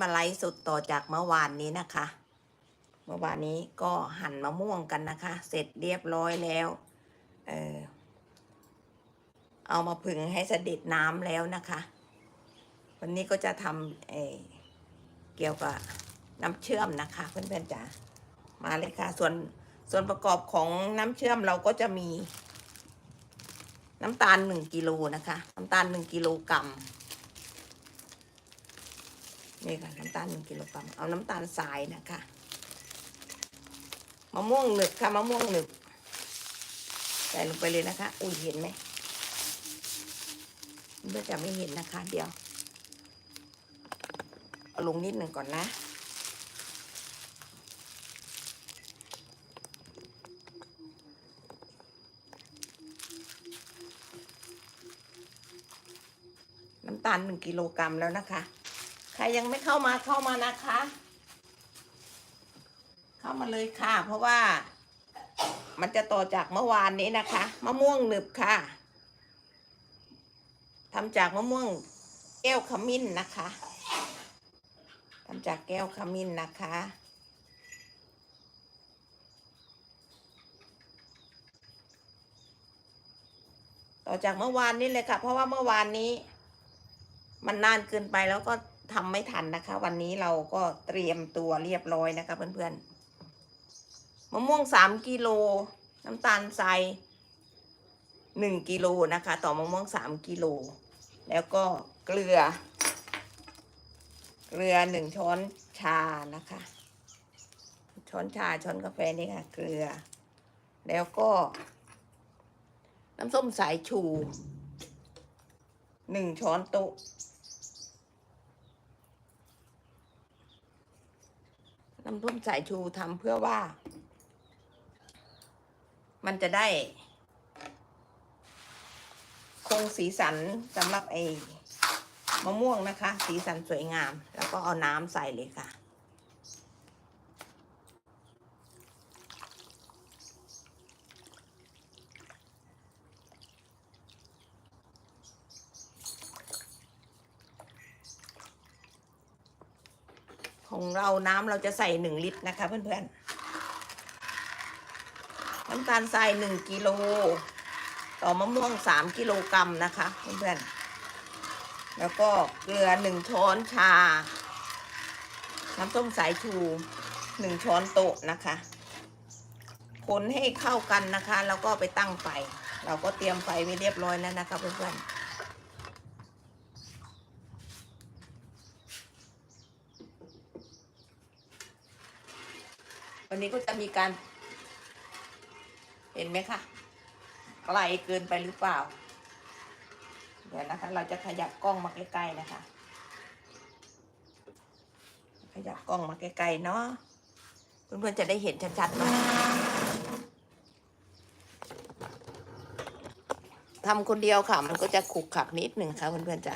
มาไลฟ์สดต่อจากเมื่อวานนี้นะคะ เมื่อวานนี้ก็หั่นมะม่วงกันนะคะ เสร็จเรียบร้อยแล้ว เออเอามาผึ่งให้เสด็จน้ำแล้วนะคะ วันนี้ก็จะทำเออเกี่ยวกับน้ำเชื่อมนะคะ เพื่อนๆจ๋ามาเลยค่ะ ส่วนส่วนประกอบของน้ำเชื่อมเราก็จะมี น้ำตาลหนึ่งกิโลนะคะ น้ำตาลหนึ่งกิโลกรัม นี่ค่ะน้ำตาลหนึ่งกิโลกรัมเอาน้ำตาลทรายนะคะมะม่วงหนึบค่ะมะม่วงหนึบใส่ลงไปเลยนะคะ อุ้ยเห็นไหมเพื่อจะไม่เห็นนะคะ เดี๋ยวเอาลงนิดหนึ่งก่อนนะ น้ำตาลหนึ่งกิโลกรัมแล้วนะคะ ยังไม่เข้ามาเข้ามานะคะ เข้ามาเลยค่ะ เพราะว่า มันจะต่อจากเมื่อวานนี้นะคะมะม่วงหนึบค่ะทำจากมะม่วงแก้วขมิ้นนะคะทำจากแก้วขมิ้นนะคะต่อจากเมื่อวานนี้เลยค่ะ เพราะว่าเมื่อวานนี้ มันนานเกินไปแล้วก็ ทำไม่ทันนะคะ วันนี้เราก็เตรียมตัวเรียบร้อยนะคะเพื่อนๆมะม่วงสามกิโลน้ำตาลทรายหนึ่งกิโลนะคะ ต่อมะม่วงสามกิโลแล้วก็เกลือ เกลือหนึ่งช้อนชานะคะ ช้อนชาช้อนกาแฟนี่ค่ะ เกลือ แล้วก็ น้ำส้มสายชูหนึ่งช้อนโต๊ะ น้ำส้มสายชูทำเพื่อว่า มันจะได้ คงสีสันสำหรับไอ้มะม่วงนะคะ สีสันสวยงาม แล้วก็เอาน้ำใส่เลยค่ะ ของเราน้ำเราจะใส่หนึ่งลิตรนะคะเพื่อนๆน้ำตาลทรายหนึ่งกิโลต่อมะม่วงสามกิโลกรัมนะคะเพื่อนๆแล้วก็เกลือหนึ่งช้อนชา น้ำส้มสายชูหนึ่งช้อนโต๊ะนะคะคนให้เข้ากันนะคะ แล้วก็ไปตั้งไฟเราก็เตรียมไฟไว้เรียบร้อยแล้วนะคะเพื่อนๆ วันนี้ก็จะมีการ เห็นไหมคะไกลเกินไปหรือเปล่า เดี๋ยวนะคะ เราจะขยับกล้องมาใกล้ๆนะคะ ขยับกล้องมาใกล้ๆเนาะเพื่อนๆจะได้เห็นชัดๆนาะทำคนเดียวค่ะ มันก็จะขุกขักนิดหนึ่งค่ะเพื่อนๆจ้ะ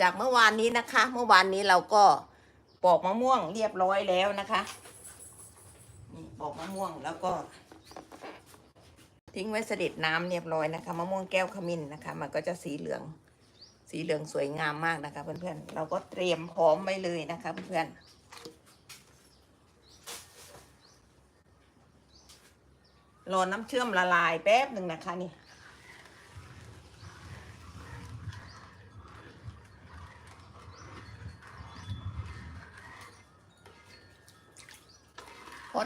จากเมื่อวานนี้นะคะ เมื่อวานนี้เราก็ปอกมะม่วงเรียบร้อยแล้วนะคะนี่ปอกมะม่วงแล้วก็ ทิ้งไว้เสด็จน้ำเรียบร้อยนะคะมะม่วงแก้วขมิ้นนะคะ มันก็จะสีเหลือง สีเหลืองสวยงามมากนะคะ เพื่อนๆเราก็เตรียมพร้อมไว้เลยนะคะ เพื่อนๆรอน้ำเชื่อมละลายแป๊บหนึ่งนะคะนี่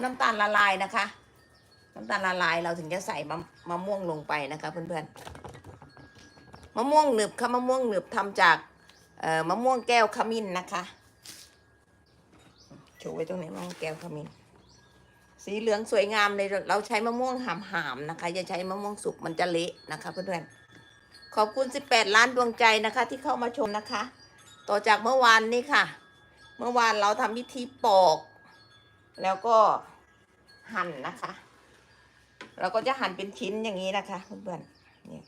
น้ำตาลละลายนะคะ น้ำตาลละลายเราถึงจะใส่มะมะม่วงลงไปนะคะเพื่อนๆมะม่วงหนึบค่ะมะม่วงหนึบทำจากเอ่อมะม่วงแก้วขมิ้นนะคะโชว์ไว้ตรงไหนมะม่วงแก้วขมิ้นสีเหลืองสวยงามเลยเราใช้มะม่วงหามๆนะคะอย่าใช้มะม่วงสุกมันจะเละนะคะเพื่อนๆขอบคุณ 18 ล้านดวงใจนะคะ ที่เข้ามาชมนะคะ ต่อจากเมื่อวานนี้ค่ะ เมื่อวานเราทำพิธีปอก แล้วก็หั่นนะคะ เราก็จะหั่นเป็นชิ้นอย่างนี้นะคะเพื่อนๆเนี่ย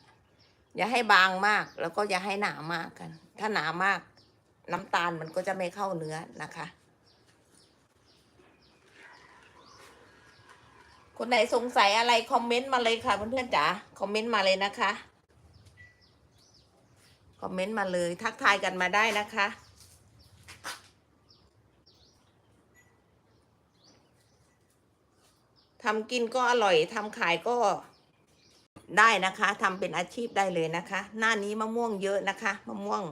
อย่าให้บางมากแล้วก็อย่าให้หนามากกัน ถ้าหนามาก น้ำตาลมันก็จะไม่เข้าเนื้อนะคะ คนไหนสงสัยอะไรคอมเมนต์มาเลยค่ะเพื่อนๆจ๋าคอมเมนต์มาเลยนะคะคอมเมนต์มาเลยทักทายกันมาได้นะคะ ทำกินก็อร่อยทำขายก็ได้นะคะทำเป็นอาชีพได้เลยนะคะ หน้านี้มะม่วงเยอะนะคะมะม่วง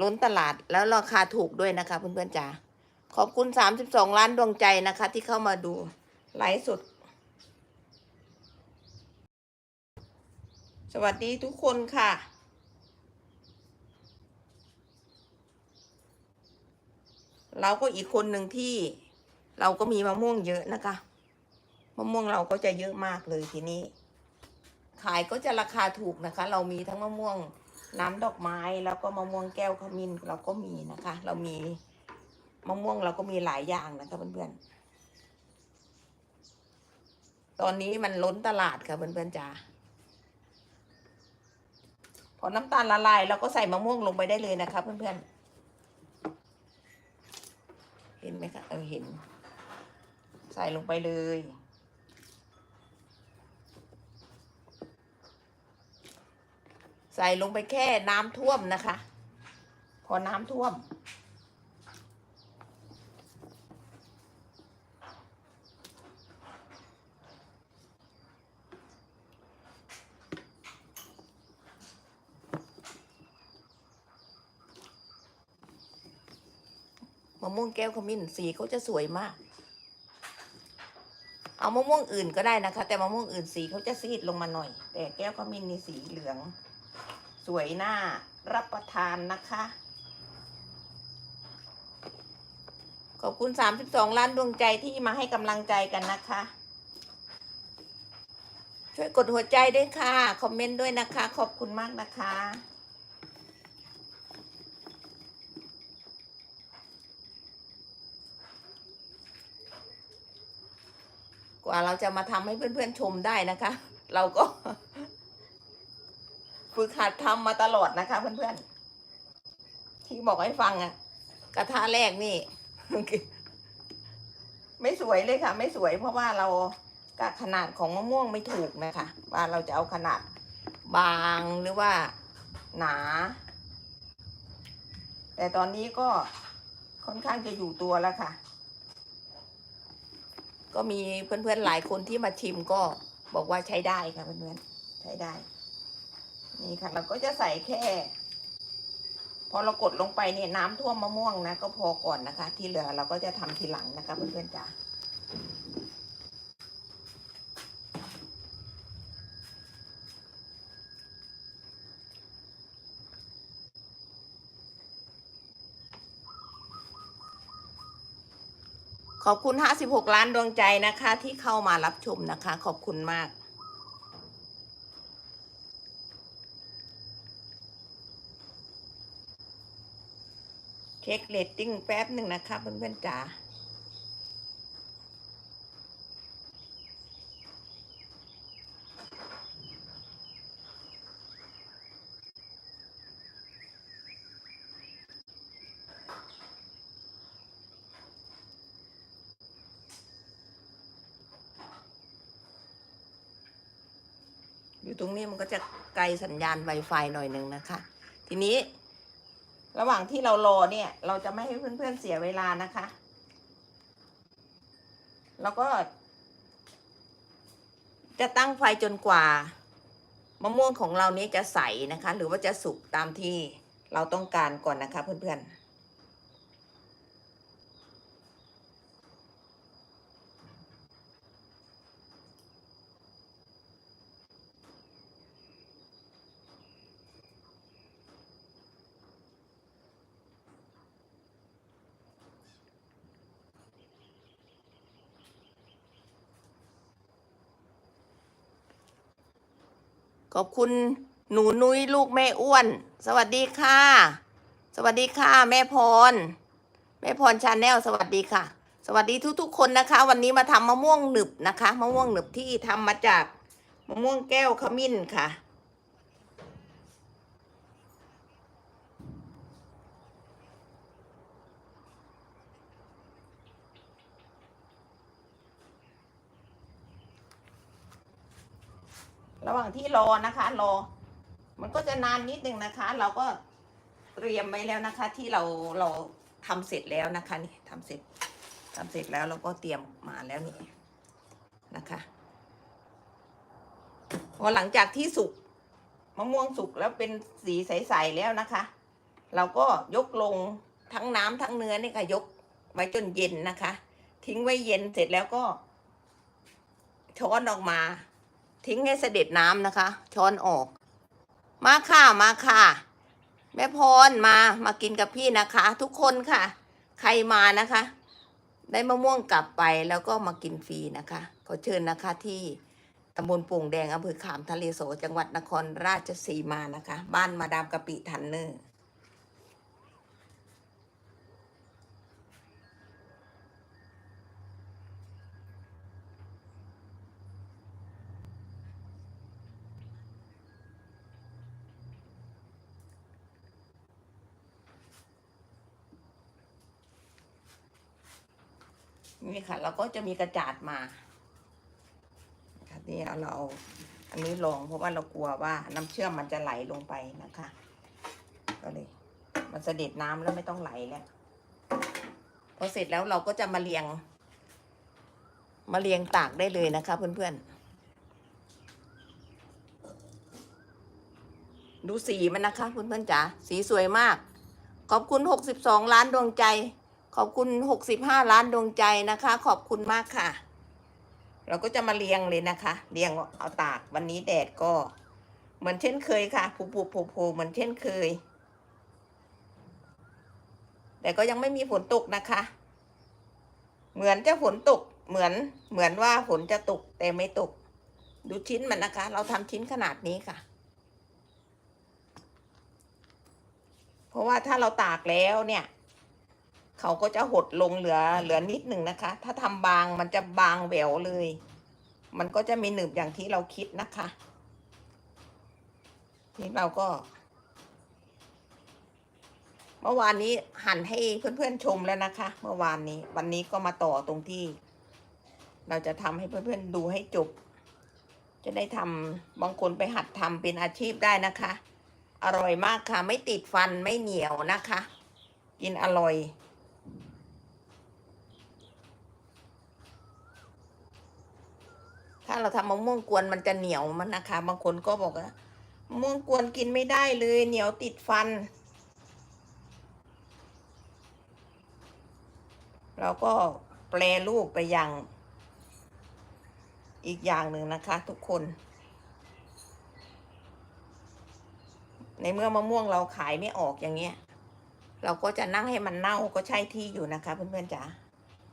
ล้นตลาดแล้วราคาถูกด้วยนะคะเพื่อนๆจ๋าขอบคุณ32ล้านดวงใจนะคะ ที่เข้ามาดูไลฟ์สดสวัสดีทุกคนค่ะเราก็อีกคนหนึ่งที่เราก็มีมะม่วงเยอะนะคะ มะม่วงเราก็จะเยอะมากเลยทีนี้ ขายก็จะราคาถูกนะคะ เรามีทั้งมะม่วงน้ำดอกไม้แล้วก็มะม่วงแก้วขมิ้นเราก็มีนะคะ เรามีมะม่วงเราก็มีหลายอย่างนะคะเพื่อนๆ ตอนนี้มันล้นตลาดค่ะเพื่อนๆจ๋าพอน้ำตาลละลายเราก็ใส่มะม่วงลงไปได้เลยนะคะเพื่อนๆ เห็นไหมคะเออเห็น ใส่ลงไปเลย ใส่ลงไปแค่น้ำท่วมนะคะ พอน้ำท่วม มะม่วงแก้วขมิ้นสีเขาจะสวยมาก เอามะม่วงอื่นก็ได้นะคะ แต่มะม่วงอื่นสีเขาจะซีดลงมาหน่อย แต่แก้วขมิ้นนี่สีเหลือง สวยหน้ารับประทานนะคะ ขอบคุณ 32 ล้านดวงใจที่มาให้กำลังใจกันนะคะ ช่วยกดหัวใจด้วยค่ะ คอมเมนต์ด้วยนะคะ ขอบคุณมากนะคะกว่าเราจะมาทำให้เพื่อนๆชมได้นะคะ เราก็ ฝึกหัดทำมาตลอดนะคะ เพื่อนๆ ที่บอกให้ฟังอะกระทะแรกนี่ ไม่สวยเลยค่ะ ไม่สวย เพราะว่าเรากะขนาดของมะม่วงไม่ถูกนะคะ ว่าเราจะเอาขนาดบางหรือว่าหนา แต่ตอนนี้ก็ค่อนข้างจะอยู่ตัวแล้วค่ะ ก็มีเพื่อนๆหลายคนที่มาชิมก็บอกว่าใช้ได้ค่ะเพื่อนๆใช้ได้ นี่ค่ะ เราก็จะใส่แค่ พอเรากดลงไปเนี่ยน้ำท่วมมะม่วงนะ ก็พอก่อนนะคะ ที่เหลือเราก็จะทำทีหลังนะคะเพื่อนๆจ๋าขอบคุณ 56 ล้านดวงใจนะคะ ที่เข้ามารับชมนะคะ ขอบคุณมาก ช็คเรตติ้งแป๊บหนึ่งนะคะเพื่อนๆจ๋าอยู่ตรงนี้มันก็จะไกลสัญญาณ Wi-Fi หน่อยหนึ่งนะคะ ทีนี้ ระหว่างที่เรารอเนี่ย เราจะไม่ให้เพื่อนๆเสียเวลานะคะ แล้วก็ จะตั้งไฟจนกว่ามะม่วงของเรานี้จะใสนะคะ หรือว่าจะสุกตามที่เราต้องการก่อนนะคะเพื่อนๆ อบคุณหนูนุ้ยลูกแม่อ้วน สวัสดีค่ะ สวัสดีค่ะ แม่พร แม่พรชาแนลสวัสดีค่ะ สวัสดีทุกๆ คนนะคะ วันนี้มาทำมะม่วงหนึบนะคะ มะม่วงหนึบที่ทำมาจากมะม่วงแก้วขมิ้นค่ะ ระหว่างที่รอนะคะ รอ มันก็จะนานนิดนึงนะคะ เราก็เตรียมไว้แล้วนะคะ ที่เราเราทำเสร็จแล้วนะคะ นี่ทำเสร็จทำเสร็จแล้วเราก็เตรียมมาแล้วนี่นะคะพอหลังจากที่สุกมะม่วงสุกแล้วเป็นสีใสๆแล้วนะคะ เราก็ยกลงทั้งน้ำทั้งเนื้อนี่ค่ะ ยกไว้จนเย็นนะคะ ทิ้งไว้เย็นเสร็จแล้วก็ช้อนออกมา ทิ้งให้เสด็จน้ำนะคะ ช้อนออก มาค่ะมาค่ะ แม่พรมามากินกับพี่นะคะ ทุกคนค่ะ ใครมานะคะ ได้มะม่วงกลับไปแล้วก็มากินฟรีนะคะขอเชิญนะคะที่ตำบลโป่งแดงอำเภอขามทะเลโสจังหวัดนครราชสีมานะคะ บ้านมาดามกะปิทันเนอร์ นี่ค่ะ เราก็จะมีกระจาดมาค่ะนี่เราอันนี้ลองเพราะว่าเรากลัวว่าน้ำเชื่อมมันจะไหลลงไปนะคะ ก็เลย มันเสด็จน้ำแล้วไม่ต้องไหลแล้วพอเสร็จแล้วเราก็จะมาเรียง มาเรียงตากได้เลยนะคะ เพื่อนๆ ดูสีมันนะคะ เพื่อนๆจ๋าสีสวยมาก ขอบคุณหกสิบสองล้านดวงใจ ขอบคุณหกสิบห้าล้านดวงใจนะคะ ขอบคุณมากค่ะ เราก็จะมาเรียงเลยนะคะ เรียงเอาตากวันนี้แดดก็ เหมือนเช่นเคยค่ะผูผูผูผูเหมือนเช่นเคย แต่ก็ยังไม่มีฝนตกนะคะ เหมือนจะฝนตกเหมือนเหมือนว่าฝนจะตกแต่ไม่ตก ดูชิ้นมันนะคะ เราทำชิ้นขนาดนี้ค่ะ เพราะว่าถ้าเราตากแล้วเนี่ย เขาก็จะหดลงเหลือเหลือนิดหนึ่งนะคะ ถ้าทำบางมันจะบางแหววเลย มันก็จะมีหนึบอย่างที่เราคิดนะคะนี่เราก็ เมื่อวานนี้หั่นให้เพื่อนๆชมแล้วนะคะ เมื่อวานนี้ วันนี้ก็มาต่อตรงที่ เราจะทำให้เพื่อนๆดูให้จบ จะได้ทำบางคนไปหัดทำเป็นอาชีพได้นะคะ อร่อยมากค่ะ ไม่ติดฟันไม่เหนียวนะคะ กินอร่อย ถ้า เราทำมะม่วงกวนมันจะเหนียวมันนะคะ บางคนก็บอกว่ามะม่วงกวนกินไม่ได้เลย เหนียวติดฟัน เราก็แปลรูปไปอย่าง อีกอย่างหนึ่งนะคะ ทุกคน ในเมื่อมะม่วงเราขายไม่ออกอย่างเงี้ย เราก็จะนั่งให้มันเน่าก็ใช่ที่อยู่นะคะ เพื่อนๆจ๋า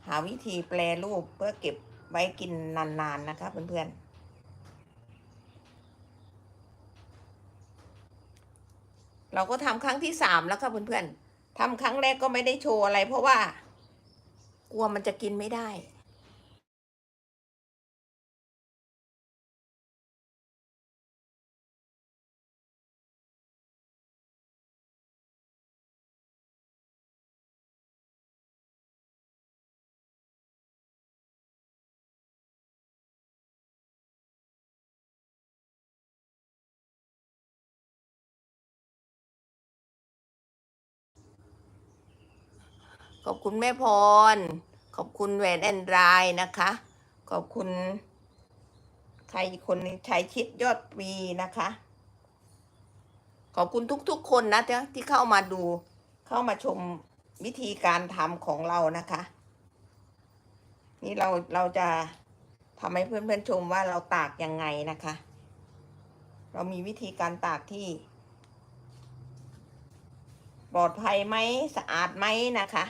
หาวิธีแปลรูปเพื่อเก็บ ไว้กินนานๆนะคะเพื่อนๆเราก็ทำครั้งที่สามแล้วค่ะเพื่อนๆทำครั้งแรกก็ไม่ได้โชว์อะไร เพราะว่า กลัวมันจะกินไม่ได้ ขอบคุณแม่พร ขอบคุณแหวนแอนดรายนะคะ ขอบคุณใครคนหนึงชัยชิดยอดวีนะคะ ขอบคุณทุกๆคนนะที่เข้ามาดูเข้ามาชมวิธีการทำของเรานะคะ นี่เราเราจะทำให้เพื่อนๆชมว่าเราตากยังไงนะคะ เรามีวิธีการตากที่ปลอดภัยไหมสะอาดไหมนะคะ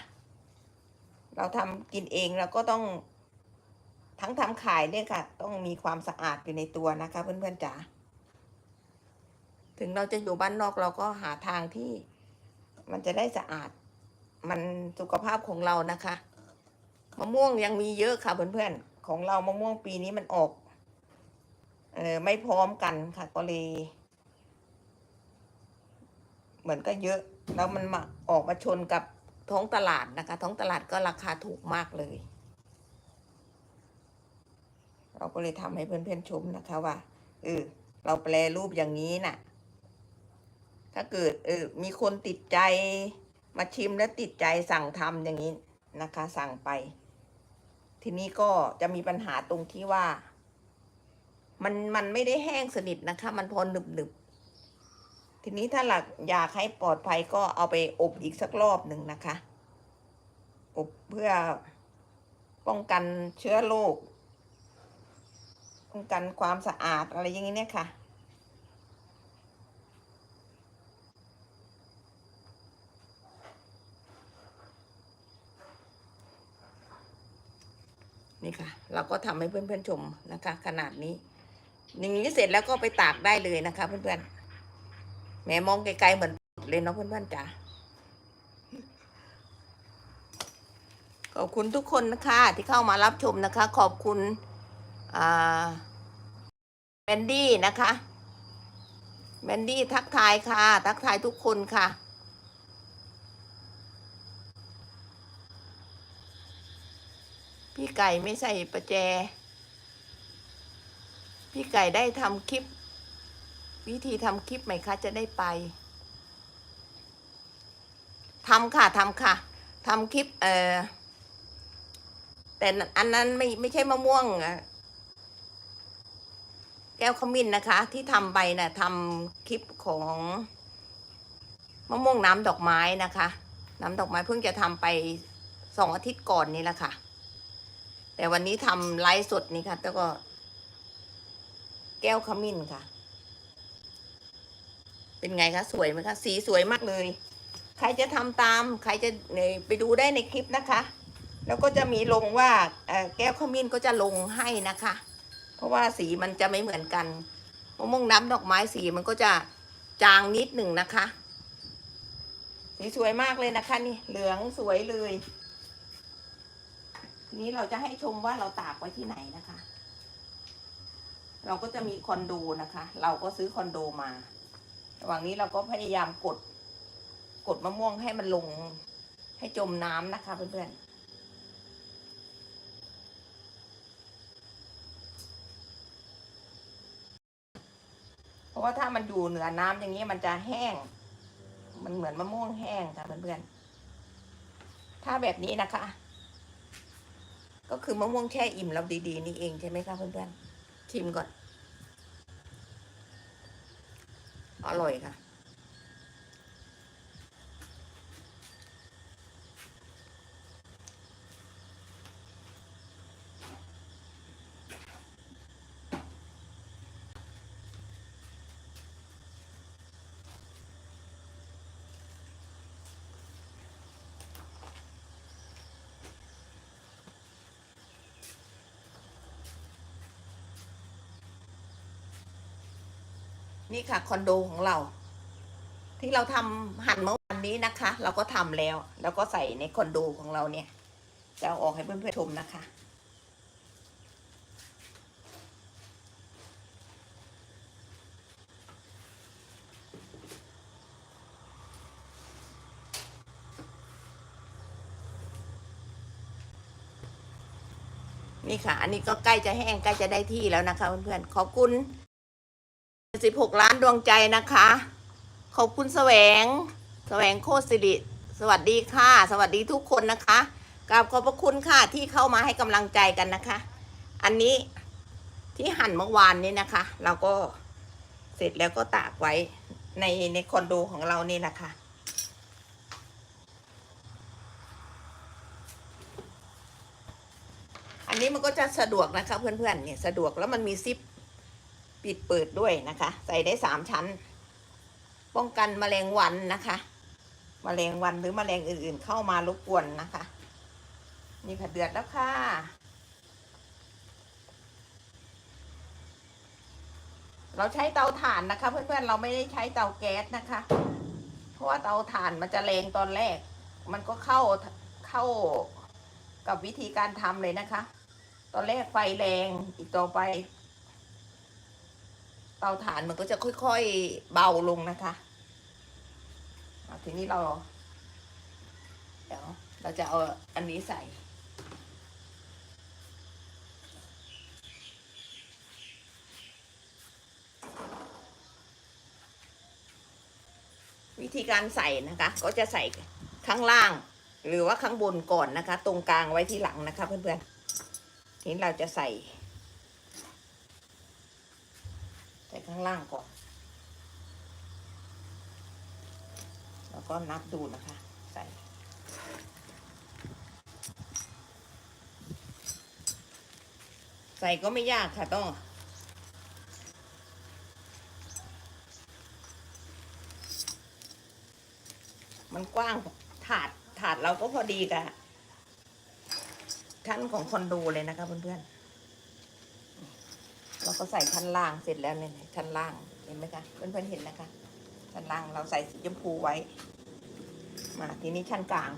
เราทำกินเองเราก็ต้องทั้งทำขายเนี่ยค่ะ ต้องมีความสะอาดอยู่ในตัวนะคะ เพื่อนๆจ๋าถึงเราจะอยู่บ้านนอกเราก็หาทางที่มันจะได้สะอาด มันสุขภาพของเรานะคะมะม่วงยังมีเยอะค่ะเพื่อนๆของเรามะม่วงปีนี้มันออกเออไม่พร้อมกันค่ะก็เลยเหมือนก็เยอะ แล้วมันมาออกมาชนกับ ท้องตลาดนะคะ ท้องตลาดก็ราคาถูกมากเลย เราก็เลยทำให้เพื่อนๆชมนะคะว่าเออเราแปลรูปอย่างนี้น่ะ ถ้าเกิดเออมีคนติดใจมาชิมแล้วติดใจสั่งทำอย่างนี้นะคะ สั่งไป ทีนี้ก็จะมีปัญหาตรงที่ว่า มันมันไม่ได้แห้งสนิทนะคะ มันพอหนึบหนึบๆ ทีนี้ถ้าหลักอยากให้ปลอดภัยก็เอาไปอบอีกสักรอบหนึ่งนะคะ อบเพื่อป้องกันเชื้อโรคป้องกันความสะอาดอะไรอย่างนี้เนี่ยค่ะนี่ค่ะ เราก็ทำให้เพื่อนๆชมนะคะ ขนาดนี้ อย่างนี้เสร็จแล้วก็ไปตากได้เลยนะคะ เพื่อนๆ แหมมองไกลๆเหมือนเลยเนาะเพื่อนๆจ๋าขอบคุณทุกคนนะคะที่เข้ามารับชมนะคะ ขอบคุณแมนดี้นะคะแมนดี้ทักทายค่ะ ทักทายทุกคนค่ะ พี่ไก่ไม่ใส่ประแจ พี่ไก่ได้ทำคลิป วิธีทำคลิปไหมคะจะได้ไปทำค่ะทำค่ะทำคลิปเออแต่อันนั้นไม่ไม่ใช่มะม่วงอะแก้วขมิ้นนะคะ ที่ทำไปนะ่ะทำคลิปของมะม่วงน้ำดอกไม้นะคะ น้ำดอกไม้เพิ่งจะทำไปสองอาทิตย์ก่อนนี้แหละค่ะ แต่วันนี้ทำไลฟ์สดนี่ค่ะ แล้วก็ แก้วขมิ้นค่ะ เป็นไงคะ สวยไหมคะ สีสวยมากเลย ใครจะทำตาม ใครจะไปดูได้ในคลิปนะคะ แล้วก็จะมีลงว่าแก้วขมิ้นก็จะลงให้นะคะ เพราะว่าสีมันจะไม่เหมือนกันมะม่วงน้ำดอกไม้สีมันก็จะจางนิดหนึ่งนะคะ สีสวยมากเลยนะคะนี่เหลืองสวยเลยทีนี้เราจะให้ชมว่าเราตากไว้ที่ไหนนะคะ เราก็จะมีคอนโดนะคะ เราก็ซื้อคอนโดมา ระหว่างนี้เราก็พยายามกด กดมะม่วงให้มันลง ให้จมน้ำนะคะเพื่อนๆเพราะว่าถ้ามันอยู่เหนือน้ำอย่างนี้มันจะแห้ง มันเหมือนมะม่วงแห้งค่ะเพื่อนๆ ถ้าแบบนี้นะคะ ก็คือมะม่วงแช่อิ่มเราดีๆ นี่เองใช่ไหมคะเพื่อนๆ ชิมก่อน อ ร่อยค่ะ นี่ค่ะคอนโดของเรา ที่เราทำหั่นเมื่อวันนี้นะคะ เราก็ทำแล้ว แล้วก็ใส่ในคอนโดของเราเนี่ยจะเอาออกให้เพื่อนๆชมนะคะนี่ค่ะ อันนี้ก็ใกล้จะแห้งใกล้จะได้ที่แล้วนะคะเพื่อนๆ ขอบคุณ สิบหกล้านดวงใจนะคะ ขอบคุณแสวง แสวงโคตรสิริ สวัสดีค่ะ สวัสดีทุกคนนะคะกราบขอบพระคุณค่ะที่เข้ามาให้กำลังใจกันนะคะ อันนี้ที่หั่นเมื่อวานนี้นะคะ เราก็เสร็จแล้วก็ตากไว้ในในคอนโดของเรานี่นะคะอันนี้มันก็จะสะดวกนะคะเพื่อนๆเนี่ยสะดวกแล้วมันมีซิป ปิดเปิดด้วยนะคะ ใส่ได้สามชั้น ป้องกันแมลงวันนะคะแมลงวันหรือแมลงอื่นๆ เข้ามารบกวนนะคะ นี่ค่ะเดือดแล้วค่ะเราใช้เตาถ่านนะคะ เพื่อนๆเราไม่ได้ใช้เตาแก๊สนะคะ เพราะว่าเตาถ่านมันจะแรงตอนแรก มันก็เข้าเข้ากับวิธีการทำเลยนะคะ ตอนแรกไฟแรงอีกต่อไป เตาถ่านมันก็จะค่อยๆเบาลงนะคะทีนี้เรา เดี๋ยวเราจะเอาอันนี้ใส่ วิธีการใส่นะคะ ก็จะใส่ข้างล่าง หรือว่าข้างบนก่อนนะคะ ตรงกลางไว้ที่หลังนะคะเพื่อนๆทีนี้เราจะใส่ ส่ข้างล่างก่อน แล้วก็นับดูนะคะ ใส่ใส่ก็ไม่ยากค่ะต้องมันกว้างถาดถาดเราก็พอดีกับชั้นของคอนโดเลยนะคะเพื่อนๆ เราก็ใส่ชั้นล่างเสร็จแล้วเนี่ยชั้นล่างเห็นไหมคะเพื่อนๆเห็นนะคะ ชั้นล่างเราใส่สีชมพูไว้ มาทีนี้ชั้นกลาง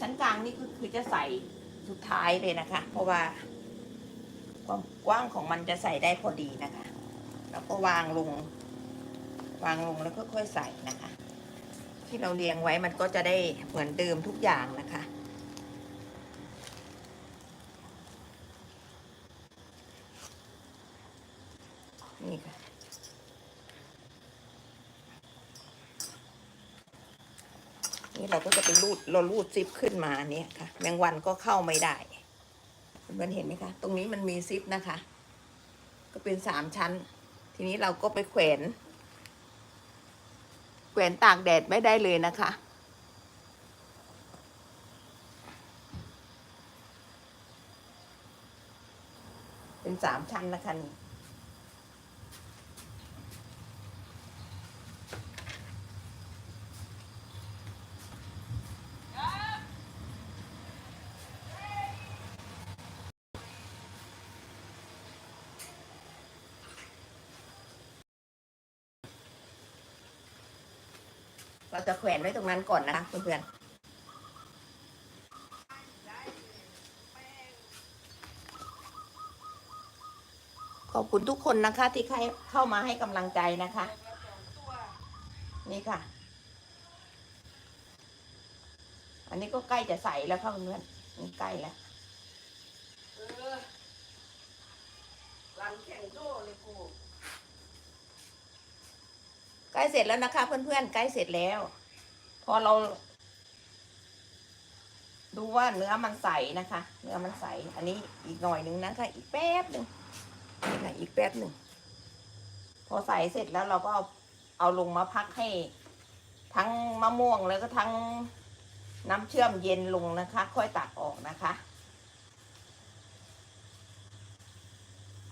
ชั้นกลางนี่ก็คือจะใส่สุดท้ายเลยนะคะ เพราะว่าความกว้างของมันจะใส่ได้พอดีนะคะ แล้วก็วางลง วางลงแล้วก็ค่อยใส่นะคะ ที่เราเรียงไว้มันก็จะได้เหมือนเดิมทุกอย่างนะคะ นี่ค่ะ นี่เราก็จะไปรูดเรารูดซิปขึ้นมาเนี่ยค่ะ แมงวันก็เข้าไม่ได้เพื่อนเห็นไหมคะ ตรงนี้มันมีซิปนะคะ ก็เป็นสามชั้น ทีนี้เราก็ไปแขวนแขวนตากแดดไม่ได้เลยนะคะ เป็นสามชั้นนะคะนี่ เราจะแขวนไว้ตรงนั้นก่อนนะคะเพื่อนๆขอบคุณทุกคนนะคะ ที่เข้ามาให้กำลังใจนะคะ นี่ค่ะ อันนี้ก็ใกล้จะใส่แล้วค่ะเพื่อนนี่ใกล้แล้วรันแข่งโซ่เลยกู ล้เสร็จแล้วนะคะ เพื่อนๆใกล้เสร็จแล้ว พอเรา ดูว่าเนื้อมันใสนะคะ เนื้อมันใส อันนี้อีกหน่อยนึงนะคะ อีกแป๊บหนึ่งนี่ค่ะอีกแป๊บหนึ่งพอใส่เสร็จแล้วเราก็เอาเอาลงมาพักให้ ทั้งมะม่วงแล้วก็ทั้งน้ำเชื่อมเย็นลงนะคะ ค่อยตักออกนะคะ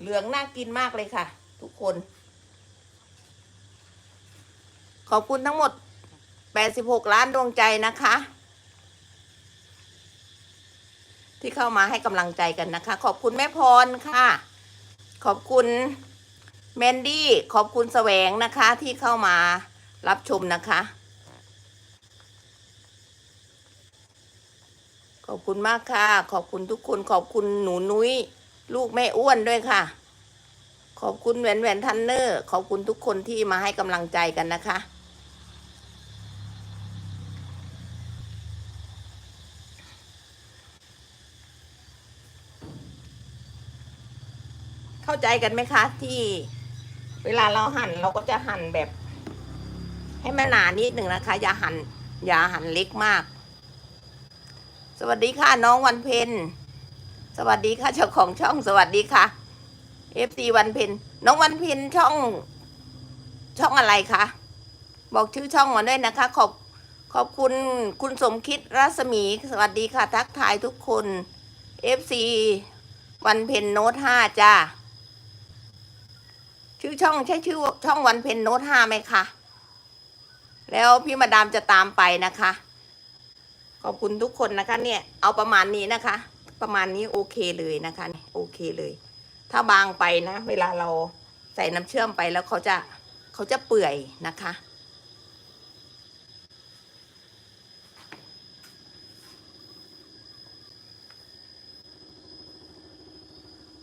เหลืองน่ากินมากเลยค่ะ ทุกคน ขอบคุณทั้งหมด 86 ล้านดวงใจนะคะ ที่เข้ามาให้กำลังใจกันนะคะ ขอบคุณแม่พรค่ะ ขอบคุณแมนดี้ขอบคุณแสวงนะคะที่เข้ามารับชมนะคะ ขอบคุณมากค่ะ ขอบคุณทุกคนขอบคุณหนูนุ้ย ลูกแม่อ้วนด้วยค่ะ ขอบคุณแหวนแหวนทันเนอร์ ขอบคุณทุกคนที่มาให้กำลังใจกันนะคะ ใจกันไหมคะที่เวลาเราหั่นเราก็จะหั่นแบบ ให้มันหนานิดหนึ่งนะคะ อย่าหั่นอย่าหั่นเล็กมาก สวัสดีค่ะน้องวันเพ็ญสวัสดีค่ะเจ้าของช่องสวัสดีค่ะเอฟซีวันเพ็ญน้องวันเพ็ญช่อง ช่องอะไรคะบอกชื่อช่องมาด้วยนะคะ ขอบขอบคุณคุณสมคิดรัศมีสวัสดีค่ะ ทักทายทุกคนเอฟซีวันเพ็ญโน้ตห้าจ้า ชื่อช่องใช่ชื่อช่องวันเพนโน้ตห้าไหมคะแล้วพี่มาดามจะตามไปนะคะ ขอบคุณทุกคนนะคะ เนี่ย เอาประมาณนี้นะคะ ประมาณนี้โอเคเลยนะคะ โอเคเลย ถ้าบางไปนะ เวลาเราใส่น้ำเชื่อมไปแล้วเขาจะเขาจะเปื่อยนะคะ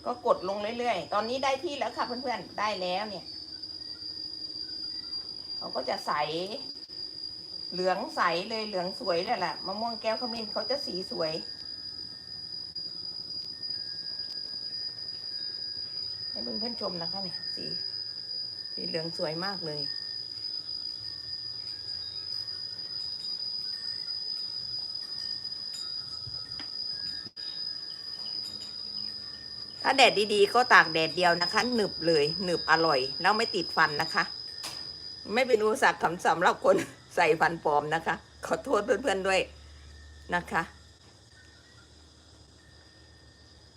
ก็กดลงเรื่อยๆ ตอนนี้ได้ที่แล้วค่ะเพื่อนๆ ได้แล้วเนี่ย เขาก็จะใส เหลืองใสเลยเหลืองสวยเลยแหละมะม่วงแก้วขมิ้นเขาจะสีสวย ให้เพื่อนๆชมนะคะเนี่ยสีสีเหลืองสวยมากเลย ถ้าแดดดีๆ ก็ตากแดดเดียวนะคะ หนึบเลยหนึบอร่อย แล้วไม่ติดฟันนะคะ ไม่เป็นอุปสรรคสำหรับคนใส่ฟันปลอมนะคะ ขอโทษเพื่อนๆด้วยนะคะ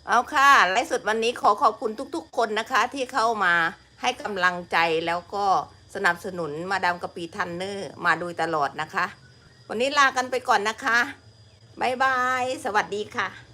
เอาค่ะไลฟ์สดวันนี้ขอขอบคุณทุกๆ คนนะคะ ที่เข้ามาให้กำลังใจแล้วก็สนับสนุนมาดามกะปีทันเนอร์มาโดยตลอดนะคะ วันนี้ลากันไปก่อนนะคะ บ๊ายบาย สวัสดีค่ะ